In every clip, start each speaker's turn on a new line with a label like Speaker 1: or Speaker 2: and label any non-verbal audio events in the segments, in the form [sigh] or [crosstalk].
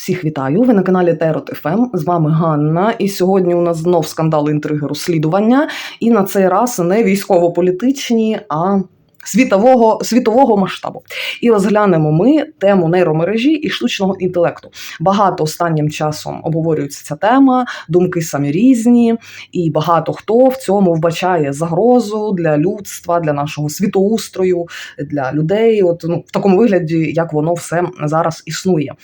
Speaker 1: Всіх вітаю. Ви на каналі Терот ФМ. З вами Ганна. І сьогодні у нас знов скандали інтриги розслідування. І на цей раз не військово-політичні, а світового, світового масштабу. І розглянемо ми тему нейромережі і штучного інтелекту. Багато останнім часом обговорюється ця тема, думки самі різні, і багато хто в цьому вбачає загрозу для людства, для нашого світоустрою, для людей. От ну в такому вигляді, як воно все зараз існує.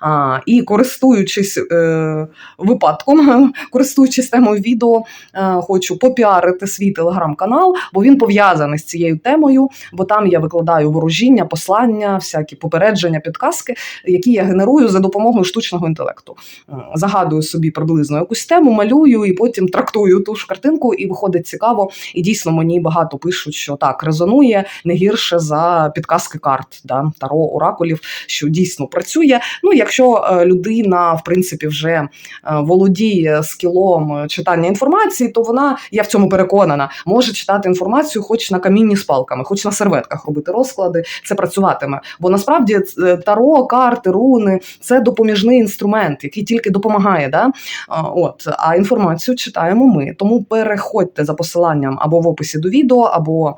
Speaker 1: А, І користуючись е, випадком, [laughs] користуючись темою відео, е, хочу попіарити свій телеграм-канал, бо він пов'язаний з цією темою, бо там я викладаю ворожіння, послання, всякі попередження, підказки, які я генерую за допомогою штучного інтелекту. Е, Загадую собі приблизно якусь тему, малюю і потім трактую ту ж картинку, і виходить цікаво. І дійсно мені багато пишуть, що так резонує не гірше за підказки карт, да, таро оракулів, що дійсно працює. Ну, якщо е, людина, в принципі, вже е, володіє скілом читання інформації, то вона, я в цьому переконана, може читати інформацію, хоч на камінні з палками, хоч на серветках робити розклади, це працюватиме. Бо насправді е, таро, карти, руни це допоміжний інструмент, який тільки допомагає. Да? От, а інформацію читаємо ми. Тому переходьте за посиланням або в описі до відео, або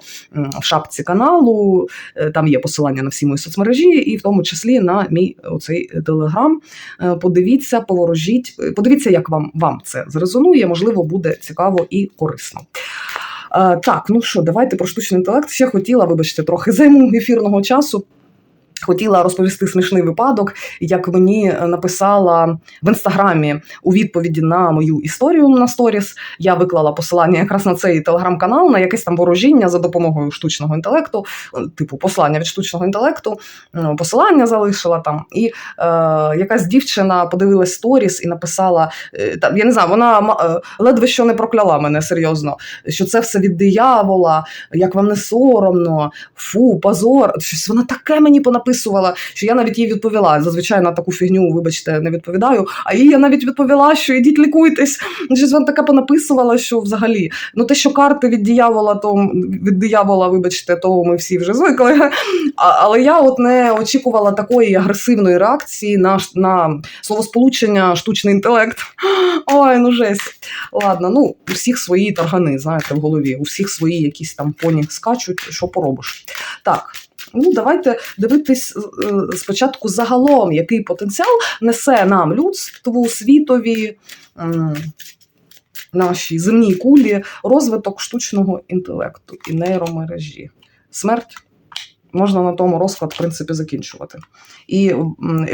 Speaker 1: в шапці каналу. Е, Там є посилання на всі мої соцмережі, і в тому числі на мій оцей телеграм. Е, Подивіться, поворожіть, подивіться, як вам, вам це зрезонує. Можливо, буде цікаво і корисно. Е, Так, ну що, давайте про штучний інтелект. Ще хотіла, вибачте, трохи займу ефірного часу. Хотіла розповісти смішний випадок, як мені написала в інстаграмі у відповіді на мою історію на сторіс. Я виклала посилання якраз на цей телеграм-канал, на якесь там ворожіння за допомогою штучного інтелекту, типу послання від штучного інтелекту. Ну, Посилання залишила там. І е, якась дівчина подивилась сторіс і написала: е, там, я не знаю, вона е, ледве що не прокляла мене серйозно, що це все від диявола, як вам не соромно, фу, позор. Щось вона таке мені понаписувала, що я навіть їй відповіла. Зазвичай на таку фігню, вибачте, не відповідаю. А їй я навіть відповіла, що ідіть лікуйтесь. Щось вона таке понаписувала, що взагалі. Ну, те, що карти від диявола, то від диявола, вибачте, то ми всі вже звикли. [laughs] А, але я от не очікувала такої агресивної реакції на, на словосполучення штучний інтелект. [gasps] Ой, ну жесть. Ладно, ну у всіх свої таргани, знаєте, в голові, у всіх свої якісь там поні скачуть, що поробиш. Так. Ну, давайте дивитись е, спочатку загалом, який потенціал несе нам людству, світові, нашій земній кулі розвиток штучного інтелекту і нейромережі. Смерть. Можна на тому розклад, в принципі, закінчувати. І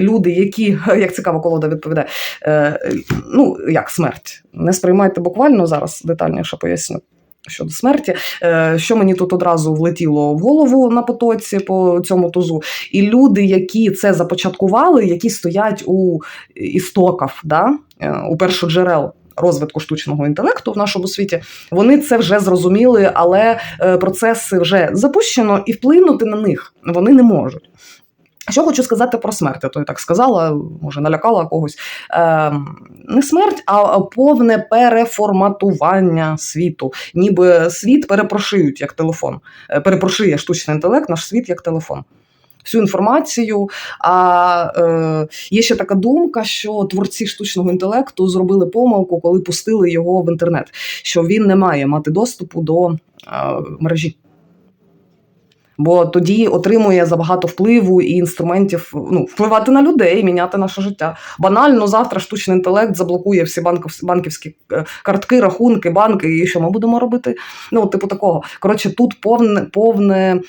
Speaker 1: люди, які, [laughs] як цікаво, колода відповідає, е, ну, як смерть, не сприймайте буквально зараз детальніше поясню. Щодо смерті, Е, що мені тут одразу влетіло в голову на потоці по цьому тузу, і люди, які це започаткували, які стоять у істоках, да, е, у першоджерел розвитку штучного інтелекту в нашому світі, вони це вже зрозуміли, але е, процеси вже запущено, і вплинути на них вони не можуть. Що хочу сказати про смерть, а то я так сказала, може налякала когось. Е, не смерть, а повне переформатування світу. Ніби світ перепрошують як телефон. Е, Перепрошує штучний інтелект, наш світ як телефон. Всю інформацію. А е, є ще така думка, що творці штучного інтелекту зробили помилку, коли пустили його в інтернет, що він не має мати доступу до е, мережі. Бо тоді отримує забагато впливу і інструментів ну, впливати на людей, міняти наше життя. Банально завтра штучний інтелект заблокує всі банків, банківські е, картки, рахунки, банки, і що ми будемо робити? Ну, типу такого. Коротше, тут повне, повне.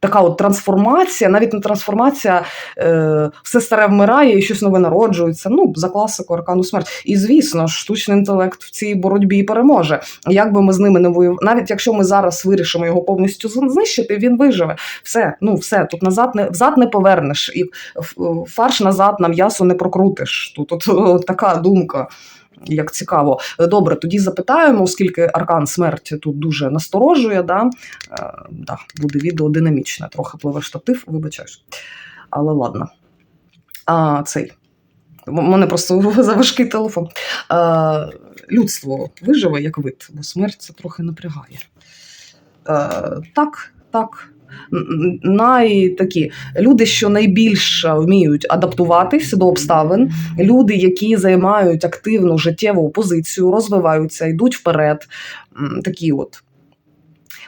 Speaker 1: Така от трансформація, навіть не трансформація, е, все старе вмирає і щось нове народжується. Ну, за класику аркану смерть. І звісно, штучний інтелект в цій боротьбі і переможе. Як би ми з ними не воювали, навіть якщо ми зараз вирішимо його повністю знищити, він виживе. Все, ну все, тут назад не взад не повернеш, і фарш назад на м'ясо не прокрутиш. Тут от, от така думка. Як цікаво, добре, тоді запитаємо, оскільки аркан смерті тут дуже насторожує. Да? Е, да, буде відео динамічне, трохи пливе штатив, вибачаюсь. Але ладно. А, цей. У мене просто [laughs] заважкий телефон. Е, людство виживе як вид, бо смерть це трохи напрягає. Е, так, так, н- най такі люди, що найбільш вміють адаптуватись до обставин, люди, які займають активну життєву позицію, розвиваються, йдуть вперед. Такі от.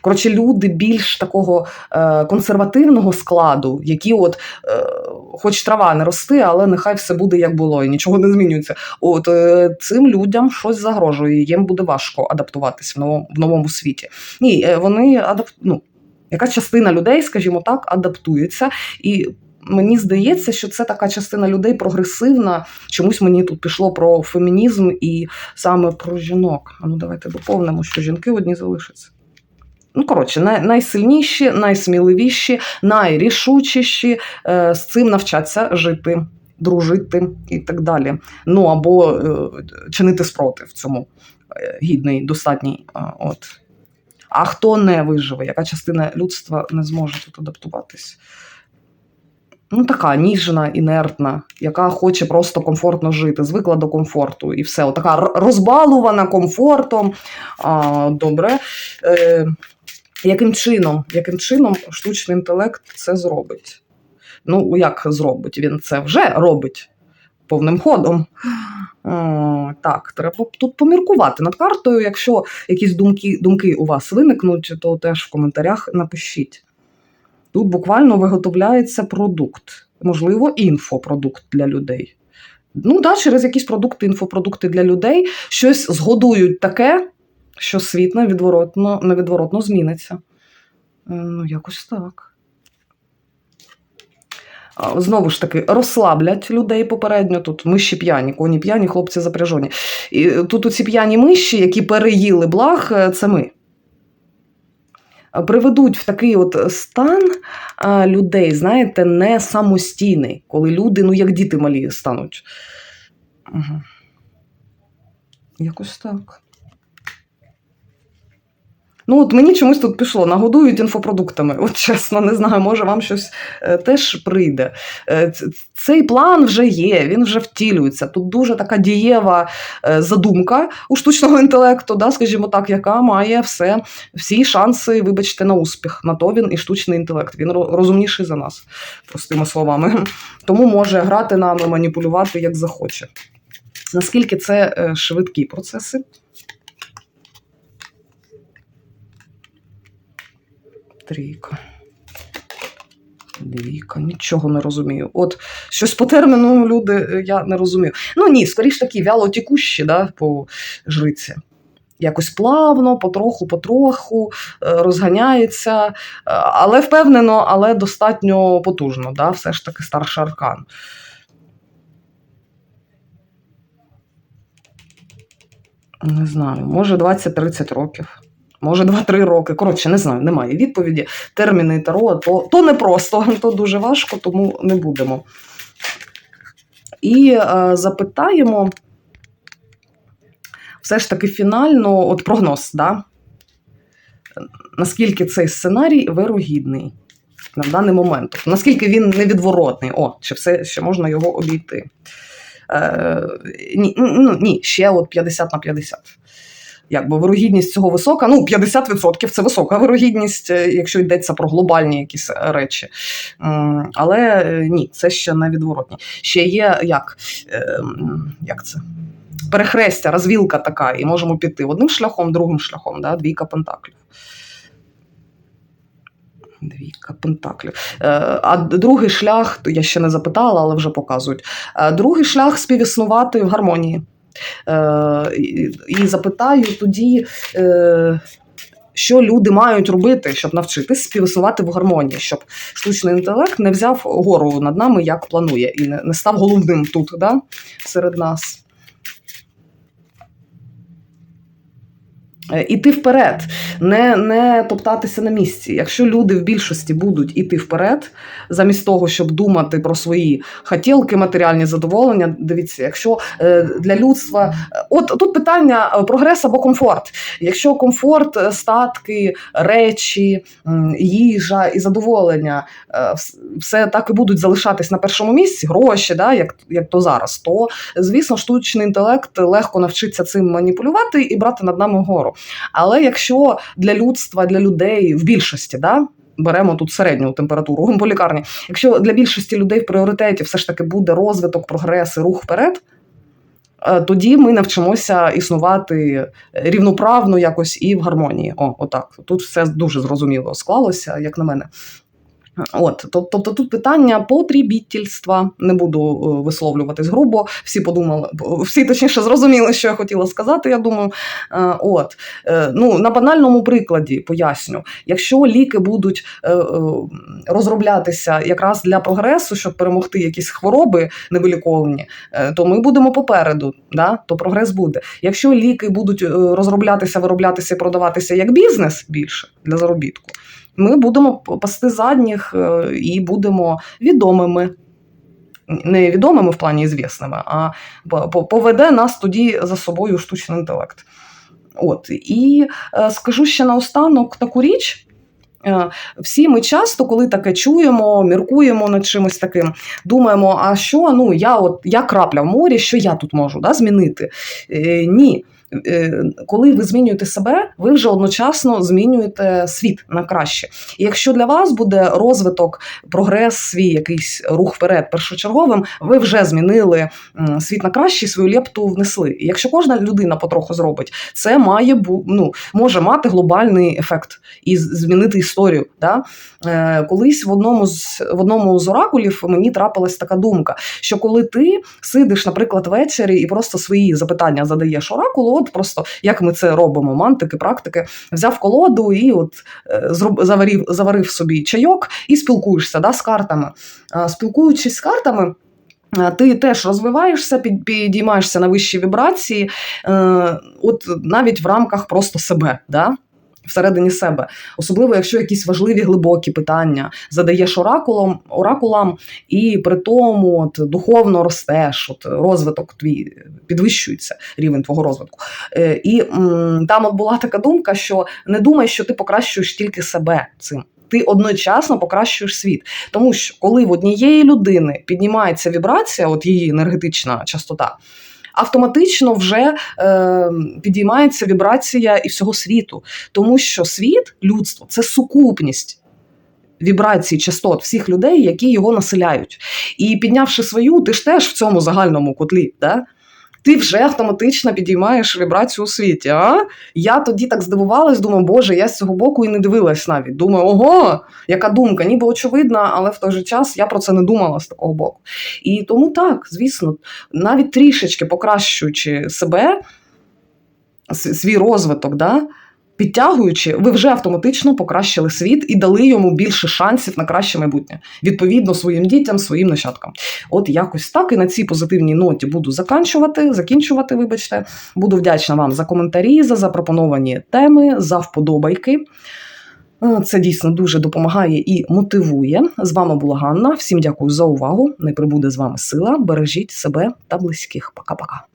Speaker 1: Коротше, люди більш такого е, консервативного складу, які от, е, хоч трава не рости, але нехай все буде як було, і нічого не змінюється. От е, цим людям щось загрожує, їм буде важко адаптуватись в новому, в новому світі. Ні, е, вони адап... ну, якась частина людей, скажімо так, адаптується. І мені здається, що це така частина людей прогресивна. Чомусь мені тут пішло про фемінізм і саме про жінок. А ну давайте доповнимо, що жінки одні залишаться. Ну, коротше, най, найсильніші, найсміливіші, найрішучіші е, з цим навчаться жити, дружити і так далі. Ну або е, чинити спротив цьому е, гідний, достатній. е, от. А хто не виживе, яка частина людства не зможе тут адаптуватись? Ну, така ніжна, інертна, яка хоче просто комфортно жити, звикла до комфорту і все. Така розбалувана комфортом. А, добре. Е, яким чином, яким чином штучний інтелект це зробить? Ну, як зробить? Він це вже робить повним ходом. О, так, треба тут поміркувати над картою. Якщо якісь думки, думки у вас виникнуть, то теж в коментарях напишіть. Тут буквально виготовляється продукт, можливо, інфопродукт для людей. Ну, да, через якісь продукти, інфопродукти для людей щось згодують таке, що світ невідворотно, невідворотно зміниться. Е, Ну, якось так. Знову ж таки, розслаблять людей попередньо. Тут миші п'яні, коні п'яні, хлопці запряжені. І тут оці п'яні миші, які переїли благ, е, це ми. Приведуть в такий от стан а, людей, знаєте, не самостійний, коли люди, ну, як діти малі стануть. Угу. Якось так. Ну, от мені чомусь тут пішло, нагодують інфопродуктами. От чесно, не знаю, може вам щось е, теж прийде. Е, цей план вже є, він вже втілюється. Тут дуже така дієва е, задумка у штучного інтелекту, да, скажімо так, яка має все, всі шанси, вибачте, на успіх. На то він і штучний інтелект. Він розумніший за нас, простими словами. Тому може грати нами, маніпулювати як захоче. Наскільки це швидкі процеси? Трійка. Двійка, нічого не розумію. От щось по терміну люди е, я не розумію. Ну ні, скоріш такі вялотікущі, да, по жриці. Якось плавно, потроху, потроху е, розганяється, е, але впевнено, але достатньо потужно. Да, все ж таки старший аркан. Не знаю, може 20-30 років. Може, 2-3 роки. Коротше, не знаю, немає відповіді. Терміни Таро то, то не просто, [laughs] то дуже важко, тому не будемо. І е, запитаємо все ж таки фінально, от прогноз, да? наскільки цей сценарій вирогідний на даний момент. Наскільки він невідворотний, о, чи все ще можна його обійти. Е, ні, ну, ні, ще от 50 на 50 якби вирогідність цього висока. Ну, 50% це висока вирогідність, е, якщо йдеться про глобальні якісь речі. Але е, ні, це ще не відворотні. Ще є як, е, як це? Перехрестя, розвілка така, і можемо піти одним шляхом, другим шляхом, да? двійка пентаклів. Двійка пентаклів. Е, А другий шлях, я ще не запитала, але вже показують. Е, Другий шлях співіснувати в гармонії. Е, і- запитаю тоді, е, що люди мають робити, щоб навчитись співіснувати в гармонії, щоб штучний інтелект не взяв гору над нами, як планує, і не став головним тут, да, серед нас. Е, Іти вперед, не, не топтатися на місці. Якщо люди в більшості будуть іти вперед, замість того, щоб думати про свої хотілки, матеріальні задоволення, дивіться, якщо е, для людства е, от тут питання е, прогрес або комфорт. Якщо комфорт, е, статки, речі, їжа і задоволення е, все так і будуть залишатись на першому місці, гроші, да, як, як то зараз, то звісно, штучний інтелект легко навчиться цим маніпулювати і брати над нами гору. Але якщо для людства, для людей в більшості, да, беремо тут середню температуру [laughs] по лікарні. Якщо для більшості людей в пріоритеті все ж таки буде розвиток, прогрес і рух вперед, е, тоді ми навчимося існувати рівноправно якось і в гармонії. О, отак. Тут все дуже зрозуміло склалося, як на мене. От, тобто тут питання потрібітельства. Не буду е, висловлюватись грубо. Всі подумали, всі точніше зрозуміли, що я хотіла сказати. Я думаю, Е, от Е, ну на банальному прикладі поясню, якщо ліки будуть розроблятися якраз для прогресу, щоб перемогти якісь хвороби невиліковні, е, то ми будемо попереду. Да? То прогрес буде. Якщо ліки будуть розроблятися, вироблятися і продаватися як бізнес більше для заробітку, ми будемо пасти задніх е, і будемо відомими. Не відомими в плані звісними, а по- по- поведе нас тоді за собою штучний інтелект. От і е, скажу ще наостанок таку річ. Е, Всі ми часто, коли таке чуємо, міркуємо над чимось таким, думаємо, а що ну я от я крапля в морі, що я тут можу да, змінити? Ні. Е, Коли ви змінюєте себе, ви вже одночасно змінюєте світ на краще. І якщо для вас буде розвиток, прогрес, свій якийсь рух вперед першочерговим, ви вже змінили світ на краще, свою лепту внесли. І якщо кожна людина потроху зробить, це має ну, може мати глобальний ефект і змінити історію. Да? Е, колись в одному з в одному з оракулів мені трапилась така думка, що коли ти сидиш, наприклад, ввечері і просто свої запитання задаєш оракулу, от просто як ми це робимо, мантики, практики, взяв колоду і от е, зроб, заварив, заварив собі чайок і спілкуєшся да, з картами. Спілкуючись з картами. е, Ти теж розвиваєшся, підіймаєшся на вищі вібрації, е, от навіть в рамках просто себе, да? Всередині себе. Особливо, якщо якісь важливі глибокі питання задаєш оракулам, оракулам і при тому от, духовно ростеш, от, розвиток твій підвищується, рівень твого розвитку. Е, і там от була така думка, що не думай, що ти покращуєш тільки себе цим. Ти одночасно покращуєш світ. Тому що коли в однієї людини піднімається вібрація, от її енергетична частота, автоматично вже е, підіймається вібрація і всього світу. Тому що світ, людство це сукупність вібрацій, частот всіх людей, які його населяють. І піднявши свою, ти ж теж в цьому загальному котлі. Да? Ти вже автоматично підіймаєш вібрацію у світі. А? Я тоді так здивувалась, думаю, боже, я з цього боку і не дивилась навіть. Думаю, ого, яка думка, ніби очевидна, але в той же час я про це не думала з такого боку. І тому так, звісно, навіть трішечки покращуючи себе, свій розвиток, да, підтягуючи, ви вже автоматично покращили світ і дали йому більше шансів на краще майбутнє, відповідно своїм дітям, своїм нащадкам. От якось так. І на цій позитивній ноті буду заканчувати, закінчувати. Вибачте, буду вдячна вам за коментарі, за запропоновані теми, за вподобайки. Е, Це дійсно дуже допомагає і мотивує. З вами була Ганна. Всім дякую за увагу. Не прибуде з вами сила. Бережіть себе та близьких. Пока-пока.